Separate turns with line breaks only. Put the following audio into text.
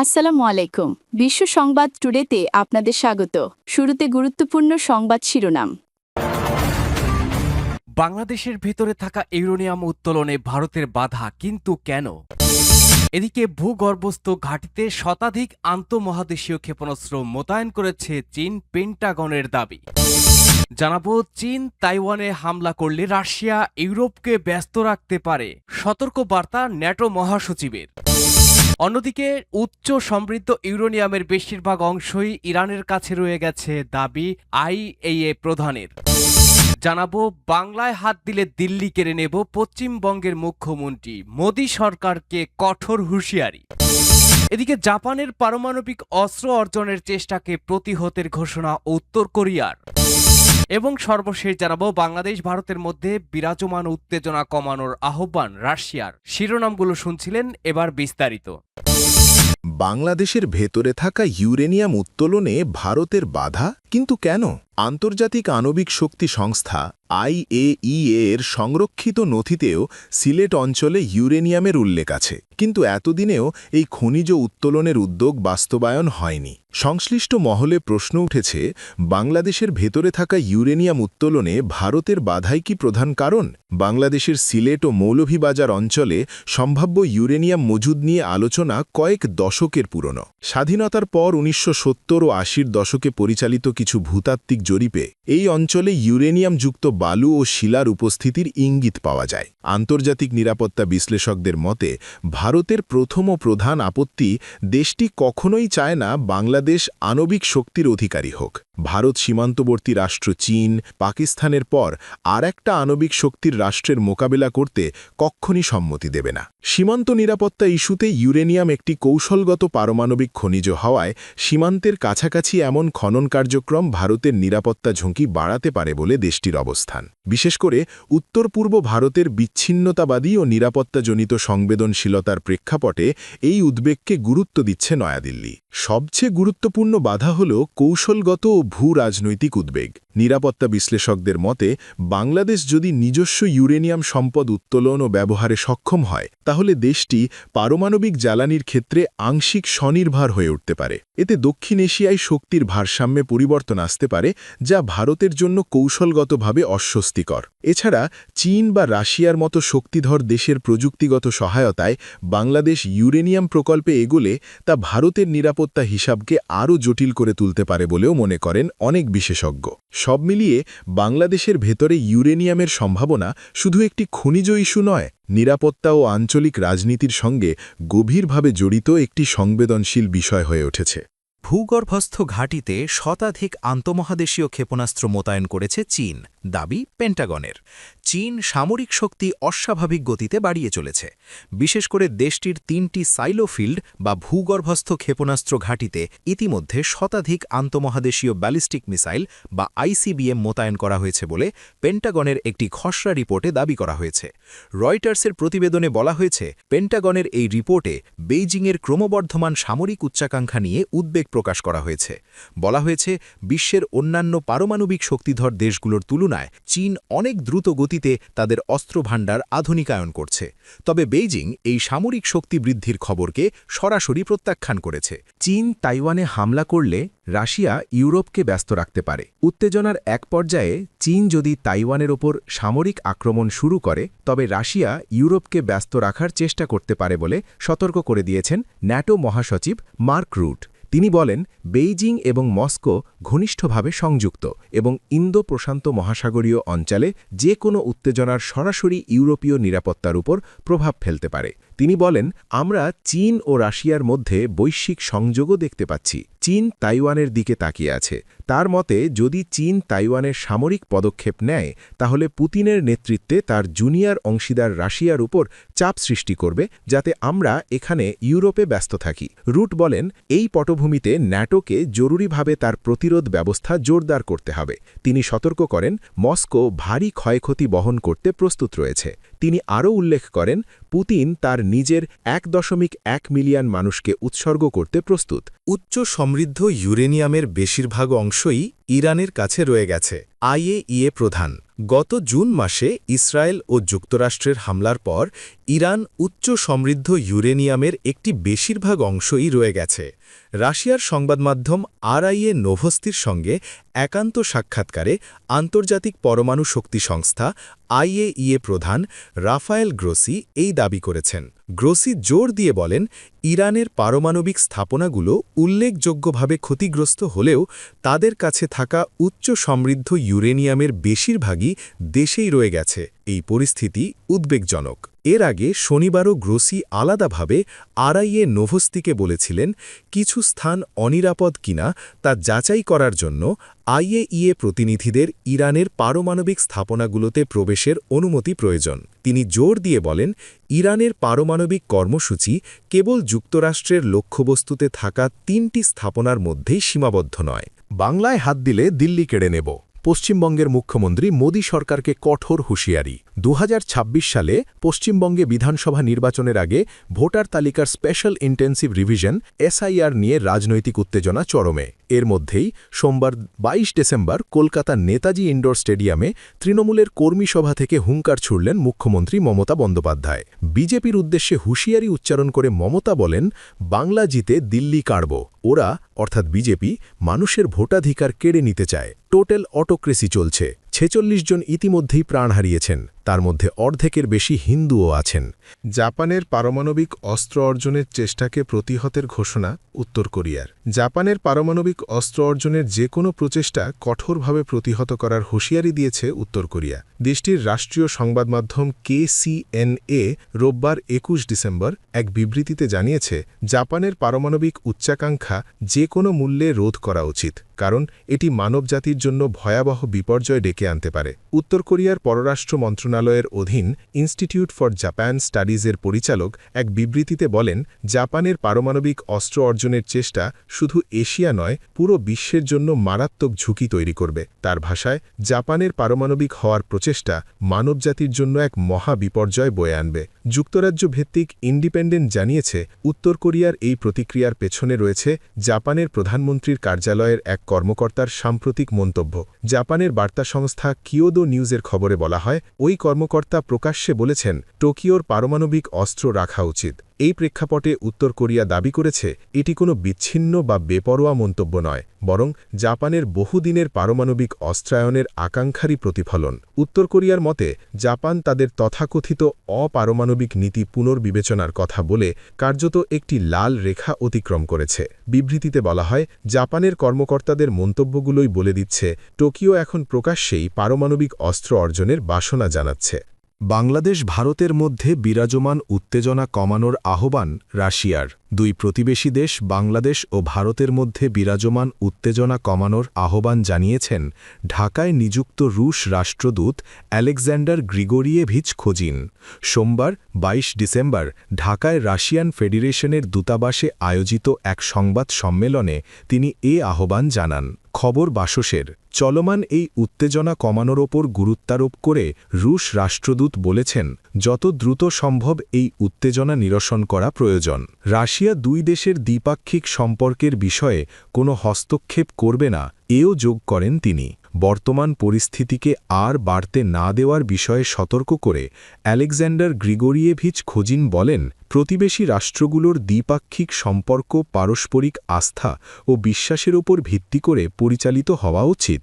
আসসালামু আলাইকুম। বিশ্ব সংবাদ টুডেতে আপনাদের স্বাগত। শুরুতে গুরুত্বপূর্ণ সংবাদ শিরোনাম।
বাংলাদেশের ভেতরে থাকা ইউরেনিয়াম উত্তোলনে ভারতের বাধা, কিন্তু কেন? এদিকে ভূগর্ভস্থ ঘাটিতে শতাধিক আন্তঃমহাদেশীয় ক্ষেপণাস্ত্র মোতায়েন করেছে চীন পেন্টাগনের দাবি। জানাব, চীন তাইওয়ানে হামলা করলে রাশিয়া ইউরোপকে ব্যস্ত রাখতে পারে। সতর্ক বার্তা ন্যাটো মহাসচিবের। অন্যদিকে, উচ্চ সমৃদ্ধ ইউরোনিয়ামের বেশিরভাগ অংশই ইরানের কাছে রয়ে গেছে দাবি আইএইএ প্রধানের। জানাব, বাংলায় হাত দিলে দিল্লি কেড়ে নেব পশ্চিমবঙ্গের মুখ্যমন্ত্রী। মোদী সরকারকে কঠোর হুঁশিয়ারি। এদিকে, জাপানের পারমাণবিক অস্ত্র অর্জনের চেষ্টাকে প্রতিহতের ঘোষণা উত্তর কোরিয়ার। এবং সর্বশেষ জানাব, বাংলাদেশ ভারতের মধ্যে বিরাজমান উত্তেজনা কমানোর আহ্বান রাশিয়ার। শিরোনামগুলো শুনছিলেন এবার বিস্তারিত।
বাংলাদেশের ভেতরে থাকা ইউরেনিয়াম উত্তোলনে ভারতের বাধা? কিন্তু কেন? আন্তর্জাতিক আণবিক শক্তি সংস্থা আইএইএ এর সংরক্ষিত নথিতেও সিলেট অঞ্চলে ইউরেনিয়ামের উল্লেখ আছে। কিন্তু এতদিনেও এই খনিজ উত্তোলনের উদ্যোগ বাস্তবায়ন হয়নি। সংশ্লিষ্ট মহলে প্রশ্ন উঠেছে, বাংলাদেশের ভেতরে থাকা ইউরেনিয়াম উত্তোলনে ভারতের বাধাই কি প্রধান কারণ? বাংলাদেশের সিলেট ও মৌলভীবাজার অঞ্চলে সম্ভাব্য ইউরেনিয়াম মজুদ নিয়ে আলোচনা কয়েক দশকের পুরনো। স্বাধীনতার পর উনিশশো সত্তর ও আশির দশকে পরিচালিত কিছু ভূতাত্ত্বিক জরিপে, এই অঞ্চলে ইউরেনিয়ামযুক্ত বালু ও শিলার উপস্থিতির ইঙ্গিত পাওয়া যায়। আন্তর্জাতিক নিরাপত্তা বিশ্লেষকদের মতে, ভারতের প্রথম ও প্রধান আপত্তি, দেশটি কখনোই চায় না বাংলাদেশ আণবিক শক্তির অধিকারী হোক। ভারত সীমান্তবর্তী রাষ্ট্র চীন, পাকিস্তানের পর আর একটা আণবিক শক্তির রাষ্ট্রের মোকাবেলা করতে কক্ষণই সম্মতি দেবে না। সীমান্ত নিরাপত্তা ইস্যুতে ইউরেনিয়াম একটি কৌশলগত পারমাণবিক খনিজ হওয়ায় সীমান্তের কাছাকাছি এমন খনন কার্যক্রম ভারতের নিরাপত্তা ঝুঁকি বাড়াতে পারে বলে দেশটির অবস্থান। বিশেষ করে উত্তর পূর্ব ভারতের বিচ্ছিন্নতাবাদী ও নিরাপত্তাজনিত সংবেদনশীলতার প্রেক্ষাপটে এই উদ্বেগকে গুরুত্ব দিচ্ছে নয়াদিল্লি। সবচেয়ে গুরুত্বপূর্ণ বাধা হল কৌশলগত ও ভূ রাজনৈতিক উদ্বেগ। নিরাপত্তা বিশ্লেষকদের মতে, বাংলাদেশ যদি নিজস্ব ইউরেনিয়াম সম্পদ উত্তোলন ও ব্যবহারে সক্ষম হয়, তাহলে দেশটি পারমাণবিক জ্বালানির ক্ষেত্রে আংশিক স্বনির্ভর হয়ে উঠতে পারে। এতে দক্ষিণ এশিয়ায় শক্তির ভারসাম্যে পরিবর্তন আসতে পারে, যা ভারতের জন্য কৌশলগতভাবে অস্বস্তিকর। এছাড়া, চীন বা রাশিয়ার মতো শক্তিধর দেশের প্রযুক্তিগত সহায়তায় বাংলাদেশ ইউরেনিয়াম প্রকল্পে এগোলে, তা ভারতের নিরাপত্তা হিসাবকে আরও জটিল করে তুলতে পারে বলেও মনে করেন অনেক বিশেষজ্ঞ। সব মিলিয়ে বাংলাদেশের ভেতরে ইউরেনিয়ামের সম্ভাবনা শুধু একটি খনিজ ইস্যু নয়, নিরাপত্তা ও আঞ্চলিক রাজনীতির সঙ্গে গভীরভাবে জড়িত একটি সংবেদনশীল বিষয় হয়ে উঠেছে।
ভূগর্ভস্থ ঘাটিতে শতাধিক আন্তমহাদেশীয় ক্ষেপণাস্ত্র মোতায়েন করেছে চীন, দাবি পেন্টাগনের। চীন সামরিক শক্তি অস্বাভাবিক গতিতে বাড়িয়ে চলেছে। বিশেষ করে দেশটির তিনটি সাইলোফিল্ড বা ভূগর্ভস্থ ক্ষেপণাস্ত্র ঘাটিতে ইতিমধ্যে শতাধিক আন্তমহাদেশীয় ব্যালিস্টিক মিসাইল বা আইসিবিএম মোতায়েন করা হয়েছে বলে পেন্টাগনের একটি খসড়া রিপোর্টে দাবি করা হয়েছে। রয়টার্সের প্রতিবেদনে বলা হয়েছে, পেন্টাগনের এই রিপোর্টে বেইজিংয়ের ক্রমবর্ধমান সামরিক উচ্চাকাঙ্ক্ষা নিয়ে উদ্বেগ প্রকাশ করা হয়েছে। বলা হয়েছে, বিশ্বের অন্যান্য পারমাণবিক শক্তিধর দেশগুলোর তুলনায় চীন অনেক দ্রুত গতিতে তাদের অস্ত্রভাণ্ডার আধুনিকায়ন করছে। তবে বেইজিং এই সামরিক শক্তি বৃদ্ধির খবরকে সরাসরি প্রত্যাখ্যান করেছে। চীন তাইওয়ানে হামলা করলে রাশিয়া ইউরোপকে ব্যস্ত রাখতে পারে। উত্তেজনার এক পর্যায়ে চীন যদি তাইওয়ানের ওপর সামরিক আক্রমণ শুরু করে, তবে রাশিয়া ইউরোপকে ব্যস্ত রাখার চেষ্টা করতে পারে বলে সতর্ক করে দিয়েছেন ন্যাটো মহাসচিব মার্ক রুট। তিনি বলেন, বেইজিং এবং মস্কো ঘনিষ্ঠভাবে সংযুক্ত এবং ইন্দো প্রশান্ত মহাসাগরীয় অঞ্চলে যে কোনো উত্তেজনার সরাসরি ইউরোপীয় নিরাপত্তার উপর প্রভাব ফেলতে পারে। তিনি বলেন, আমরা চীন ও রাশিয়ার মধ্যে বৈশ্বিক সংযোগও দেখতে পাচ্ছি। চীন তাইওয়ানের দিকে তাকিয়ে আছে। তার মতে, যদি চীন তাইওয়ানের সামরিক পদক্ষেপ নেয়, তাহলে পুতিনের নেতৃত্বে তার জুনিয়র অংশীদার রাশিয়ার উপর চাপ সৃষ্টি করবে, যাতে আমরা এখানে ইউরোপে ব্যস্ত থাকি। রুট বলেন, এই পটভূমিতে ন্যাটোকে জরুরিভাবে তার প্রতিরোধ ব্যবস্থা জোরদার করতে হবে। তিনি সতর্ক করেন, মস্কো ভারী ক্ষয়ক্ষতি বহন করতে প্রস্তুত রয়েছে। তিনি আরও উল্লেখ করেন, পুতিন তার নিজের এক দশমিক এক মিলিয়ন মানুষকে উৎসর্গ করতে প্রস্তুত।
উচ্চ সমৃদ্ধ ইউরেনিয়ামের বেশিরভাগ অংশই
ইরানের কাছে রয়ে গেছে। আইএইএ প্রধান, গত জুন মাসে ইসরায়েল ও যুক্তরাষ্ট্রের হামলার পর ইরান উচ্চ সমৃদ্ধ ইউরেনিয়ামের একটি বেশিরভাগ অংশই রয়ে গেছে। রাশিয়ার সংবাদমাধ্যম আরআইএ নোভস্তির সঙ্গে একান্ত সাক্ষাৎকারে আন্তর্জাতিক পরমাণু শক্তি সংস্থা আইএইএ প্রধান রাফায়েল গ্রোসি এই দাবি করেছেন। গ্রোসি জোর দিয়ে বলেন, ইরানের পারমাণবিক স্থাপনাগুলো উল্লেখযোগ্যভাবে ক্ষতিগ্রস্ত হলেও তাদের কাছে থাকা উচ্চ সমৃদ্ধ ইউরেনিয়ামের বেশিরভাগই দেশেই রয়ে গেছে। এই পরিস্থিতি উদ্বেগজনক। এর আগে শনিবারও গ্রোসি আলাদাভাবে আরআইএ নোভস্তিকে বলেছিলেন, কিছু স্থান অনিরাপদ কিনা তা যাচাই করার জন্য আইএইএ প্রতিনিধিদের ইরানের পারমাণবিক স্থাপনাগুলোতে প্রবেশের অনুমতি প্রয়োজন। তিনি জোর দিয়ে বলেন, ইরানের পারমাণবিক কর্মসূচি কেবল যুক্তরাষ্ট্রের লক্ষ্যবস্তুতে থাকা তিনটি স্থাপনার মধ্যেই সীমাবদ্ধ নয়। বাংলায় হাত দিলে দিল্লি কেড়ে নেব। পশ্চিমবঙ্গের মুখ্যমন্ত্রী মোদী সরকারকে কঠোর হুঁশিয়ারি। দু হাজার ছাব্বিশ সালে পশ্চিমবঙ্গে বিধানসভা নির্বাচনের আগে ভোটার তালিকার স্পেশাল ইন্টেন্সিভ রিভিশন এসআইআর নিয়ে রাজনৈতিক উত্তেজনা চরমে। এর মধ্যেই সোমবার ২২ ডিসেম্বর কলকাতার নেতাজি ইন্ডোর স্টেডিয়ামে তৃণমূলের কর্মী সভা থেকে হুঙ্কার ছুড়লেন মুখ্যমন্ত্রী মমতা বন্দ্যোপাধ্যায়। বিজেপির উদ্দেশ্যে হুঁশিয়ারি উচ্চারণ করে মমতা বলেন, বাংলা জিতে দিল্লি কাড়ব। ওরা, অর্থাৎ বিজেপি, মানুষের ভোটাধিকার কেড়ে নিতে চায়। টোটাল অটোক্রেসি চলছে। ছেচল্লিশ জন ইতিমধ্যেই প্রাণ হারিয়েছেন। তার মধ্যে অর্ধেকের বেশি হিন্দুও আছেন। জাপানের পারমাণবিক অস্ত্র অর্জনের চেষ্টাকে প্রতিহতের ঘোষণা উত্তর কোরিয়ার। জাপানের পারমাণবিক অস্ত্র অর্জনের যে কোনো প্রচেষ্টা কঠোরভাবে প্রতিহত করার হুঁশিয়ারি দিয়েছে উত্তর কোরিয়া। দেশটির রাষ্ট্রীয় সংবাদ মাধ্যম কেসিএনএ রোববার একুশ ডিসেম্বর এক বিবৃতিতে জানিয়েছে, জাপানের পারমাণবিক উচ্চাকাঙ্ক্ষা যে কোনো মূল্যে রোধ করা উচিত, কারণ এটি মানবজাতির জন্য ভয়াবহ বিপর্যয় ডেকে আনতে পারে। উত্তর কোরিয়ার পররাষ্ট্র মন্ত্রণালয়ের অধীন ইনস্টিটিউট ফর জাপান স্টাডিজের পরিচালক এক বিবৃতিতে বলেন, জাপানের পারমাণবিক অস্ত্র অর্জনের চেষ্টা শুধু এশিয়া নয়, পুরো বিশ্বের জন্য মারাত্মক ঝুঁকি তৈরি করবে। তার ভাষায়, জাপানের পারমাণবিক হওয়ার প্রচেষ্টা মানবজাতির জন্য এক মহা বিপর্যয় বয়ে আনবে। যুক্তরাজ্য ভিত্তিক ইন্ডিপেন্ডেন্ট জানিয়েছে, উত্তর কোরিয়ার এই প্রতিক্রিয়ার পেছনে রয়েছে জাপানের প্রধানমন্ত্রীর কার্যালয়ের এক কর্মকর্তার সাম্প্রতিক মন্তব্য। জাপানের বার্তা সংস্থা কিয়োদো নিউজের খবরে বলা হয়, ওই কর্মকর্তা প্রকাশ্যে বলেছেন, টোকিওর পারমাণবিক অস্ত্র রাখা উচিত। এই প্রেক্ষাপটে উত্তর কোরিয়া দাবি করেছে, এটি কোনো বিচ্ছিন্ন বা বেপরোয়া মন্তব্য নয়, বরং জাপানের বহুদিনের পারমাণবিক অস্ত্রায়নের আকাঙ্ক্ষারই প্রতিফলন। উত্তর কোরিয়ার মতে, জাপান তাদের তথাকথিত অপারমাণবিক নীতি পুনর্বিবেচনার কথা বলে কার্যত একটি লাল রেখা অতিক্রম করেছে। বিবৃতিতে বলা হয়, জাপানের কর্মকর্তাদের মন্তব্যগুলোই বলে দিচ্ছে, টোকিও এখন প্রকাশ্যেই পারমাণবিক অস্ত্র অর্জনের বাসনা জানাচ্ছে। বাংলাদেশ ভারতের মধ্যে বিরাজমান উত্তেজনা কমানোর আহ্বান রাশিয়ার। দুই প্রতিবেশী দেশ, বাংলাদেশ ও ভারতের মধ্যে বিরাজমান উত্তেজনা কমানোর আহ্বান জানিয়েছেন ঢাকায় নিযুক্ত রুশ রাষ্ট্রদূত অ্যালেকজান্ডার গ্রিগোরিয়েভিচ খোজিন। সোমবার ২২ ডিসেম্বর, ঢাকায় রাশিয়ান ফেডারেশনের দূতাবাসে আয়োজিত এক সংবাদ সম্মেলনে তিনি এ আহ্বান জানান। খবর বাসসের, চলমান এই উত্তেজনা কমানোর ওপর গুরুত্বারোপ করে রুশ রাষ্ট্রদূত বলেছেন, যত দ্রুত সম্ভব এই উত্তেজনা নিরসন করা প্রয়োজন। রাশিয়া দুই দেশের দ্বিপাক্ষিক সম্পর্কের বিষয়ে কোনো হস্তক্ষেপ করবে না, এও যোগ করেন তিনি। বর্তমান পরিস্থিতিকে আর বাড়তে না দেওয়ার বিষয়ে সতর্ক করে অ্যালেকজান্ডার গ্রিগোরিয়েভিচ খোজিন বলেন, প্রতিবেশী রাষ্ট্রগুলোর দ্বিপাক্ষিক সম্পর্ক পারস্পরিক আস্থা ও বিশ্বাসের ওপর ভিত্তি করে পরিচালিত হওয়া উচিত।